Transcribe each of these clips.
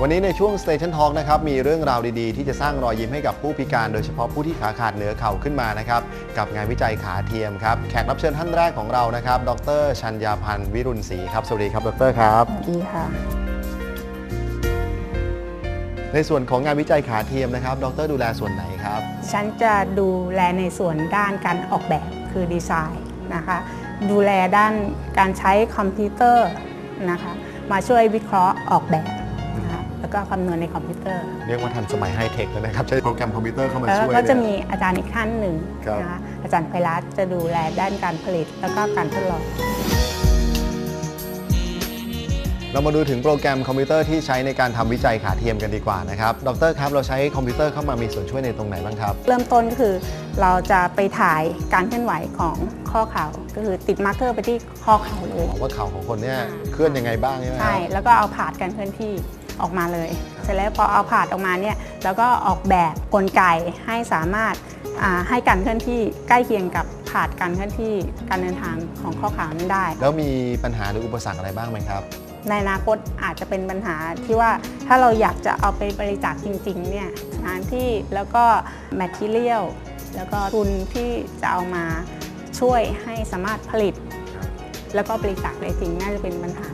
วันนี้ในช่วง Station Talk นะครับมีเรื่องราวดีๆ ที่จะสร้างรอยยิ้มให้กับผู้พิการ โดยเฉพาะผู้ที่ขาขาดเหนือเข่าขึ้นมานะครับกับงานวิจัยขาเทียมครับแขกรับเชิญท่านแรกของเรานะครับ ดรชัญญาพันธ์วิรุณศรีครับสวัสดีครับดรครับสวัสดีค่ะ ในส่วนของงานวิจัยขาเทียมนะครับ ดรดูแลส่วนไหนครับ ฉันจะดูแลในส่วนด้านการออกแบบคือดีไซน์นะคะ ดูแลด้านการใช้คอมพิวเตอร์นะคะ มาช่วยวิเคราะห์ออกแบบนะคะ แล้วก็คำนวณในคอมพิวเตอร์ เรียกว่าทันสมัยไฮเทคเลยนะครับ ใช้โปรแกรมคอมพิวเตอร์เข้ามาแล้วช่วยก็จะเนี่ยมีอาจารย์อีกท่านหนึ่งครับ นะคะอาจารย์ไพรัตน์จะดูแลด้านการผลิตแล้วก็การทดลอง เรามาดูถึงโปรแกรมคอมพิวเตอร์ที่ใช้ในการทำวิจัยขาเทียมกันดีกว่านะครับ ดรครับ เราใช้คอมพิวเตอร์เข้ามามีส่วนช่วยในตรงไหนบ้างครับ เริ่มต้นก็คือเราจะไปถ่ายการเคลื่อนไหวของข้อเข่าก็คือติดมาร์กเกอร์ไปที่ข้อเข่าเลย ว่าเข่าของคนเนี่ยอ่าเคลื่อนยังไงบ้างใช่ไหมคใช่ รับแล้วก็เอาผาดการเคลื่อนที่ ออกมาเลย เสร็จแล้วพอเอาผาดออกมาเนี่ยแล้วก็ออกแบบกลไกให้สามารถอ่าให้การเคลื่อนที่ใกล้เคียงกับผาดการเคลื่อนที่การเดินทางของข้อขานั้นได้ แล้วมีปัญหาหรืออุปสรรคอะไรบ้างไหมครับ ในอนาคตอาจจะเป็นปัญหาที่ว่าถ้าเราอยากจะเอาไปบริจาคจริงๆเนี่ยสถานที่แล้วก็แมทเทียลแล้วก็ทุนที่จะเอามาช่วยให้สามารถผลิตครับแล้วก็บริจาคได้จริงน่าจะเป็นปัญหาอุปสรรค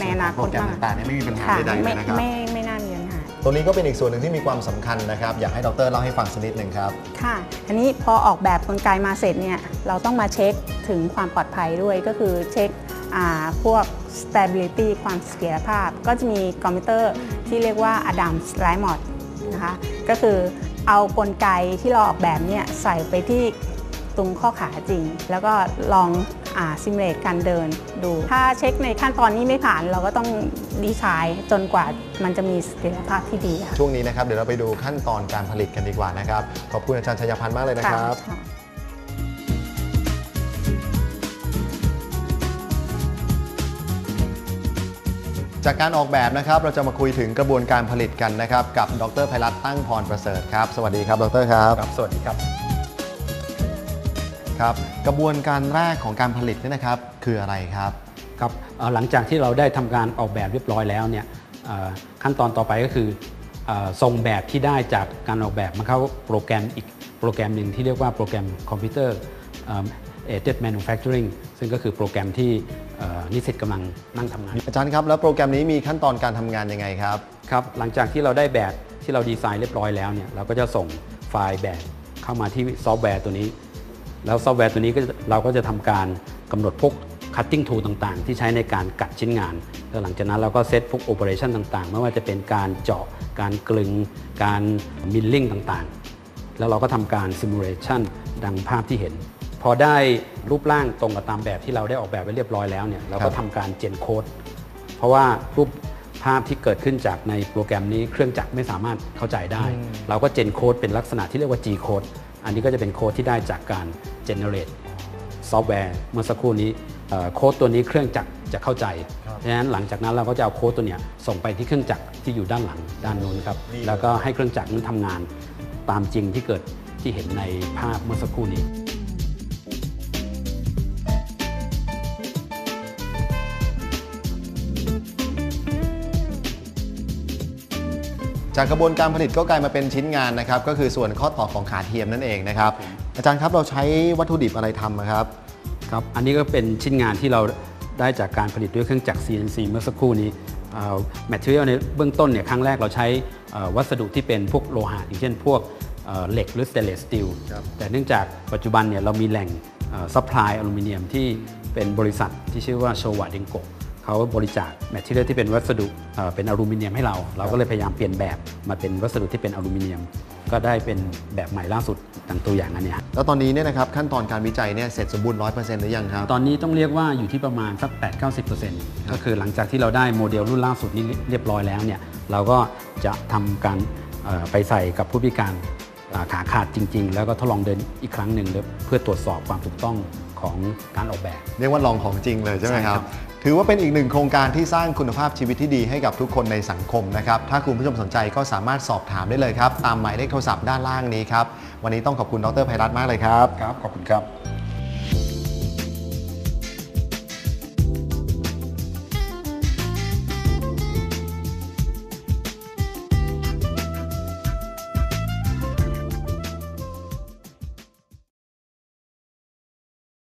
ในอนาคโปรตแกรมมากต่างๆเนี่ยไม่มีปัญหาค่ะใดๆเลไม่ยนะครับไม่ไม่น่ามีปัญหาตรงนี้ก็เป็นอีกส่วนหนึ่งที่มีความสำคัญนะครับ อยากให้ดรเล่าให้ฟังสักนิดหนึ่งครับ ค่ะ อันนี้พอออกแบบกลไกมาเสร็จเนี่ยเราต้องมาเช็คถึงความปลอดภัยด้วยก็คือเช็คอ่าพวก stability ความเสถียรภาพ ก็จะมีคอมพิวเตอร์ที่เรียกว่า Adams l i m o d นะคะก็คือเอากลไกที่เราออกแบบเนี่ยใส่ไปที่ตรงข้อขาจริง แล้วก็ลอง ซิมูเลตการเดินดู ถ้าเช็คในขั้นตอนนี้ไม่ผ่านเราก็ต้องดีไซน์จนกว่ามันจะมีเสถียรภาพที่ดีค่ะ ช่วงนี้นะครับเดี๋ยวเราไปดูขั้นตอนการผลิตกันดีกว่านะครับ ขอบคุณอาจารย์ชัยพันธ์มากเลยนะครับค่ะจากการออกแบบนะครับเราจะมาคุยถึงกระบวนการผลิตกันนะครับ กับดรไพรัตน์ตั้งพรประเสริฐครับ สวัสดีครับดรครับครับสวัสดีครับ ครับกระบวนการแรกของการผลิตเนี่ยนะครับคืออะไรครับครับเอ่อหลังจากที่เราได้ทำการออกแบบเรียบร้อยแล้วเนี่ยเอ่อขั้นตอนต่อไปก็คือเอ่อส่งแบบที่ได้จากการออกแบบมาเข้าโปรแกรมอีกโปรแกรมหนึ่งที่เรียกว่าโปรแกรมคอมพิวเตอร์ aided manufacturing ซึ่งก็คือโปรแกรมที่เอ่อนิสิตกำลังนั่งทำงาน อาจารย์ครับ แล้วโปรแกรมนี้มีขั้นตอนการทำงานยังไงครับครับหลังจากที่เราได้แบบที่เราดีไซน์เรียบร้อยแล้วเนี่ยเราก็จะส่งไฟล์แบบเข้ามาที่ซอฟต์แวร์ตัวนี้ แล้วซอฟต์แวร์ตัวนี้ก็เราก็จะทำการกำหนดพวก cutting tool ต่างๆ ที่ใช้ในการกัดชิ้นงานแล้วหลังจากนั้นเราก็เซตพวก operation ต่างๆ ไม่ว่าจะเป็นการเจาะการกลึง การ milling ต่างๆ แล้วเราก็ทำการ simulation ดังภาพที่เห็น พอได้รูปร่างตรงกับตามแบบที่เราได้ออกแบบไว้เรียบร้อยแล้วเนี่ยเราก็บทำการ gen code เพราะว่ารูป ภาพที่เกิดขึ้นจากในโปรแกรมนี้เครื่องจักรไม่สามารถเข้าใจได้ เราก็เจนโค้ดเป็นลักษณะที่เรียกว่า G code อันนี้ก็จะเป็นโค้ดที่ได้จากการ generate ซอฟต์แวร์เมื่อสักครู่นี้เอ่อโค้ดตัวนี้เครื่องจักรจะเข้าใจครับดังนั้นหลังจากนั้นเราก็จะเอาโค้ดตัวเนี้ยส่งไปที่เครื่องจักรที่อยู่ด้านหลังด้านนู้นครับนี่เลยแล้วก็ให้เครื่องจักรนั้นทำงานตามจริงที่เกิดที่เห็นในภาพเมื่อสักครู่นี้ จากกระบวนการผลิตก็กลายมาเป็นชิ้นงานนะครับ ก็คือส่วนข้อต่อของขาเทียมนั่นเองนะครับ อาจารย์ครับเราใช้วัตถุดิบอะไรทำอะครับครับ อันนี้ก็เป็นชิ้นงานที่เราได้จากการผลิตด้วยเครื่องจักร CNC เมื่อสักครู่นี้แมทเทียลในเบื้องต้นเนี่ยครั้งแรกเราใช้เอ่อวัสดุที่เป็นพวกโลหะอย่างเช่นพวกเอ่อเหล็กหรือ stainless steel ครับแต่เนื่องจากปัจจุบันเนี่ยเรามีแหล่งซัพพลายอลูมิเนียมที่เป็นบริษัทที่ชื่อว่าโชวาเดงโก เขาบริจาคแมทเทียลที่เป็นวัสดุเอ่อเป็นอลูมิเนียมให้เรา เราก็เลยพยายามเปลี่ยนแบบมาเป็นวัสดุที่เป็นอลูมิเนียม ก็ได้เป็นแบบใหม่ล่าสุดดังตัวอย่างอันเนี้ยแล้วตอนนี้เนี่ยนะครับขั้นตอนการวิจัยเนี่ยเสร็จสมบูรณ์100%หรือยังครับ ตอนนี้ต้องเรียกว่าอยู่ที่ประมาณสัก8-90%ก็คือหลังจากที่เราได้โมเดลรุ่นล่าสุดนี้เรียบร้อยแล้วเนี่ยเราก็จะทำการเอ่อไปใส่กับผู้พิการอ่าขาขาดจริง ๆ แล้วก็ทดลองเดินอีกครั้งหนึ่งเพื่อตรวจสอบความถูกต้อง ของการออกแบบ เรียกว่าลองของจริงเลยใช่ไหมใช่คครัรับบถือว่าเป็นอีกหนึ่งโครงการที่สร้างคุณภาพชีวิตที่ดีให้กับทุกคนในสังคมนะครับ ถ้าคุณผู้ชมสนใจก็สามารถสอบถามได้เลยครับ ตามหมายเลขโทรศัพท์ด้านล่างนี้ครับ วันนี้ต้องขอบคุณดรไพรัตน์มากเลยครับ ครับ ขอบคุณครับ